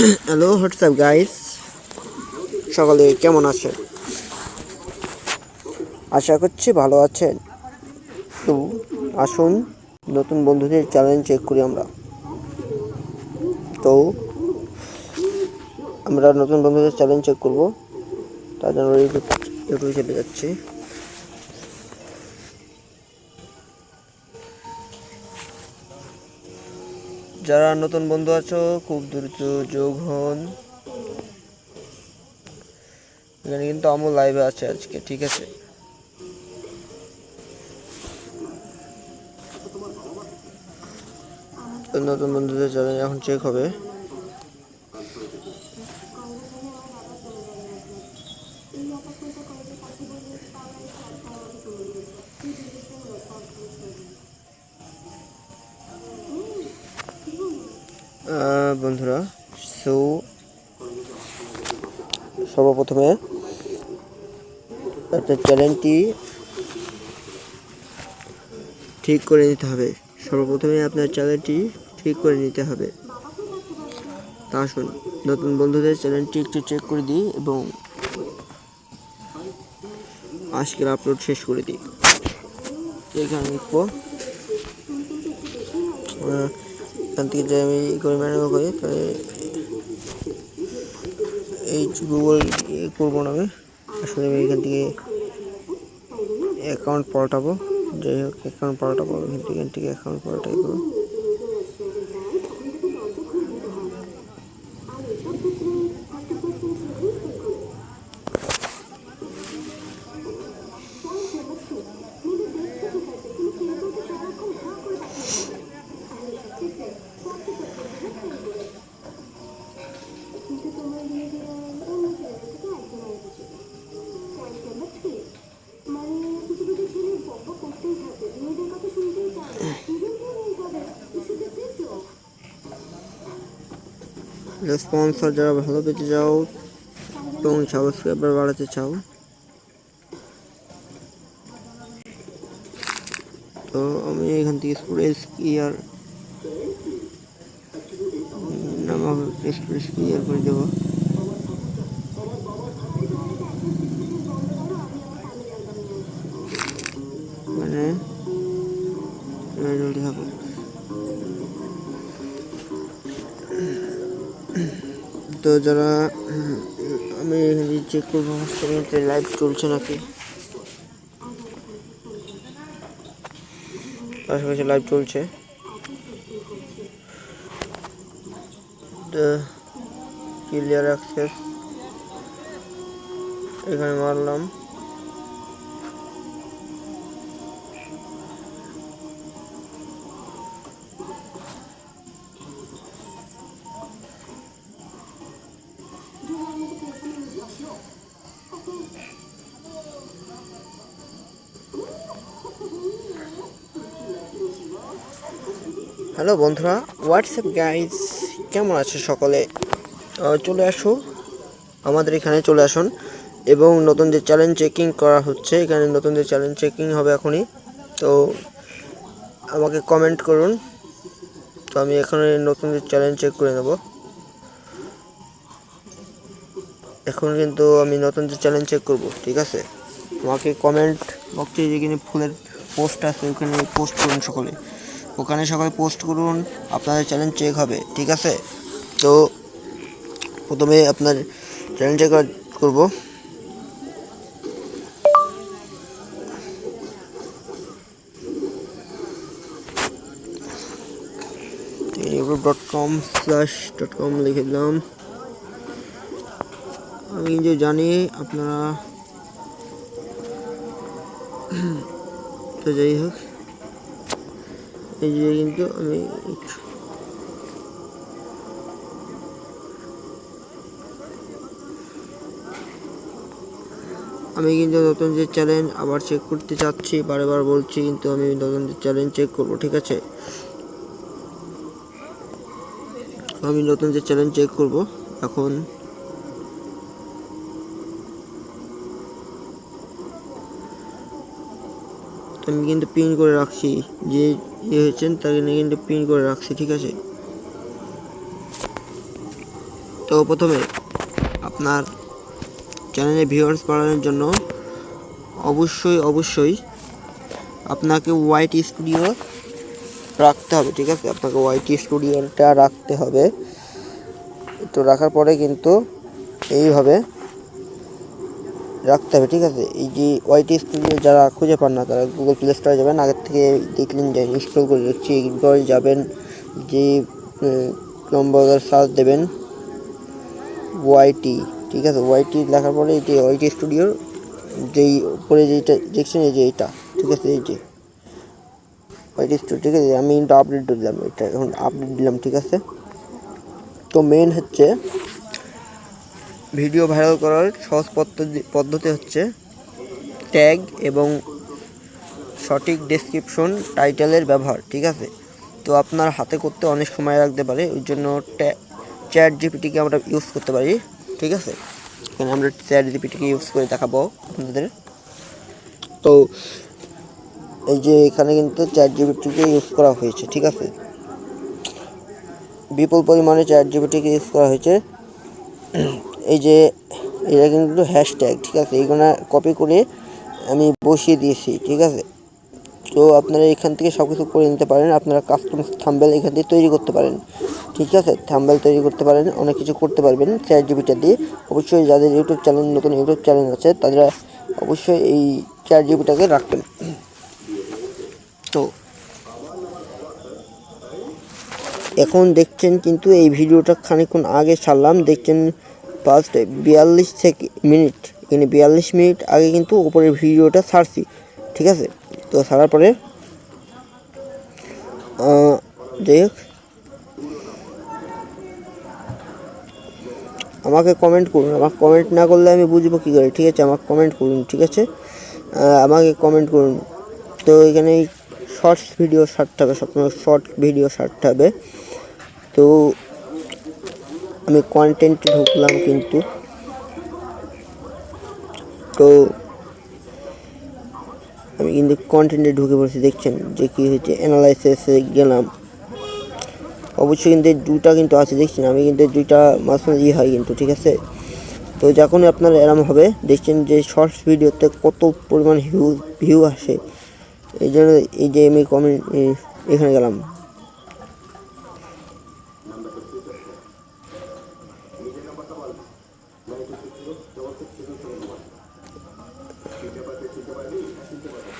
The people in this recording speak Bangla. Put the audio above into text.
হ্যালো হোয়াটসঅ্যাপ গাইস সকালে কেমন আছেন? আশা করছি ভালো আছেন। তো আসুন, নতুন বন্ধুদের চ্যালেঞ্জ চেক করি আমরা। তো আমরা নতুন বন্ধুদের চ্যালেঞ্জ চেক করব। তার জন্য ইউটিউব চলে যাচ্ছি। যারা নতুন বন্ধু আছো, খুব দ্রুত যোগ হন। এখানে কিন্তু আমল লাইভে আছে আজকে, ঠিক আছে? নতুন বন্ধুদের যারা এখন চেক হবে। বন্ধুরা সো সর্বপ্রথমে আপনার চ্যানেলটি ঠিক করে নিতে হবে। সর্বপ্রথমে আপনার চ্যানেলটি ঠিক করে নিতে হবে। তা আসুন, নতুন বন্ধুদের চ্যানেলটি একটু চেক করে দিই এবং আজকের আপলোড শেষ করে দিই। এখানে লিখব এখান থেকে যে আমি ম্যানেজ করি তাহলে এই গুগল করব না আমি আসলে আমি এখান থেকে অ্যাকাউন্ট পাল্টাবো। যাই হোক অ্যাকাউন্ট পাল্টাবো, এখান এখান থেকে অ্যাকাউন্ট পাল্টাই করব। স্পন্সর যারা ভালো পেতে চাও এবং সাবস্ক্রাইবার বাড়াতে চাও তো আমি এখান থেকে স্প্রেস ইয়ার নামক স্প্রেস ইয়ার করে দেবো মানে জলদি থাকুন তো যারা, আমি এখানে চেক করব সেখানে লাইভ চলছে নাকি? আশেপাশে লাইভ চলছে। ক্লিয়ার অ্যাক্সেস এখানে মারলাম। হ্যালো বন্ধুরা, হোয়াটসঅ্যাপ গাইজ কেমন আছে সকলে? চলে আসো, আমাদের এখানে চলে আসুন। এবং নতুন যে চ্যালেঞ্জ চেকিং করা হচ্ছে, এখানে নতুন যে চ্যালেঞ্জ চেকিং হবে এখনই। তো আমাকে কমেন্ট করুন। তো আমি এখানে নতুন যে চ্যালেঞ্জ চেক করে নেব। এখন কিন্তু আমি নতুন যে চ্যালেঞ্জ চেক করব, ঠিক আছে? আমাকে কমেন্ট বক্সে যেখানে ফুলের পোস্ট আছে, ওখানে পোস্ট করুন সকলে। ওখানে সবাই পোস্ট করুন, আপনাদের চ্যালেঞ্জ চেক হবে, ঠিক আছে? তো প্রথমে আপনার চ্যালেঞ্জ চেক করব। Dot com slash dot com লিখে দিলাম। আমি যে জানি আপনারা, তো যাই হোক। এই কিন্তু আমি আমি কিন্তু নতুন যে চ্যালেঞ্জ আবার চেক করতে চাচ্ছি বারবার বলছি কিন্তু আমি নতুন যে চ্যালেঞ্জ চেক করব, ঠিক আছে? আমি নতুন যে চ্যালেঞ্জ চেক করব, এখন তো আমি কিন্তু পিন করে রাখছি। যে ইয়ে হয়েছেন তাকে নিয়ে কিন্তু পিন করে রাখছি, ঠিক আছে? তো প্রথমে আপনার চ্যানেলে ভিউয়ার্স বাড়ানোর জন্য অবশ্যই অবশ্যই আপনাকে হোয়াইট স্টুডিও রাখতে হবে, ঠিক আছে? আপনাকে হোয়াইট স্টুডিওটা রাখতে হবে। তো রাখার পরে কিন্তু এইভাবে রাখতে হবে, ঠিক আছে? এই যে ওয়াইটি স্টুডিও যারা খুঁজে পান না, তারা গুগল প্লে স্টোরে যাবেন, আগের থেকে দেখলেন যে ইনস্টল করে রাখছি, এরপর যাবেন যে নম্বর সার্চ দেবেন ওয়াইটি ঠিক আছে? ওয়াইটি লেখার পরে এই যে ওয়াইটি স্টুডিওর যেই উপরে যেটা দেখছেন, এই যে এইটা, ঠিক আছে? এই যে ওয়াইটি স্টুডিও ঠিক আছে? আমি কিন্তু আপডেট দিলাম, এটা এখন আপডেট দিলাম, ঠিক আছে? তো মেন হচ্ছে ভিডিও ভাইরাল করার সহজ পদ্ধতি পদ্ধতি হচ্ছে ট্যাগ এবং সঠিক ডেসক্রিপশন টাইটেলের ব্যবহার, ঠিক আছে? তো আপনার হাতে করতে অনেক সময় লাগতে পারে, ওই জন্য চ্যাট জিপিটিকে আমরা ইউজ করতে পারি, ঠিক আছে? এখানে আমরা চ্যাট জিপিটিকে ইউজ করে দেখাবো আপনাদের। তো এই যে এখানে কিন্তু চ্যাট জিপিটিকে ইউজ করা হয়েছে, ঠিক আছে? বিপুল পরিমাণে চ্যাট জিপিটিকে ইউজ করা হয়েছে। এই যে এটা কিন্তু হ্যাশট্যাগ ঠিক আছে? এইগুলো কপি করে আমি বসিয়ে দিয়েছি, ঠিক আছে? তো আপনারা এখান থেকে সব কিছু করে নিতে পারেন। আপনারা কাস্টম থাম্বেল এখান থেকে তৈরি করতে পারেন, ঠিক আছে? থাম্বেল তৈরি করতে পারেন, অনেক কিছু করতে পারবেন চ্যাট জিবিটা দিয়ে। অবশ্যই যাদের ইউটিউব চ্যানেল নতুন ইউটিউব চ্যানেল আছে, তারা অবশ্যই এই চ্যাট জিবিটাকে রাখবেন। তো এখন দেখছেন কিন্তু এই ভিডিওটা খানিকক্ষণ আগে ছাড়লাম, দেখছেন ফার্স্ট বিয়াল্লিশ থেকে মিনিট, এখানে বিয়াল্লিশ মিনিট আগে কিন্তু উপরের ভিডিওটা ছাড়ছি, ঠিক আছে? তো ছাড়ার পরে হোক। আমাকে কমেন্ট করুন, আমাকে কমেন্ট না করলে আমি বুঝব কী করে, ঠিক আছে? আমাকে কমেন্ট করুন, ঠিক আছে? আমাকে কমেন্ট করুন। তো এখানে শর্টস ভিডিও ছাড়তে হবে, সবসময় শর্ট ভিডিও ছাড়তে হবে। তো আমি কন্টেন্ট ঢুকলাম কিন্তু। তো আমি কিন্তু কন্টেন্টে ঢুকে পড়েছি, দেখছেন যে কী হয়েছে অ্যানালাইসিসে গেলাম। অবশ্যই কিন্তু দুটা কিন্তু আছে, দেখছেন? আমি কিন্তু দুইটা মাঝখানে ইয়ে হয় কিন্তু, ঠিক আছে? তো যখনই আপনার এরম হবে, দেখছেন যে শর্টস ভিডিওতে কত পরিমাণ ভিউ ভিউ আসে। এই জন্য এই যে আমি কমেন্ট এখানে গেলাম।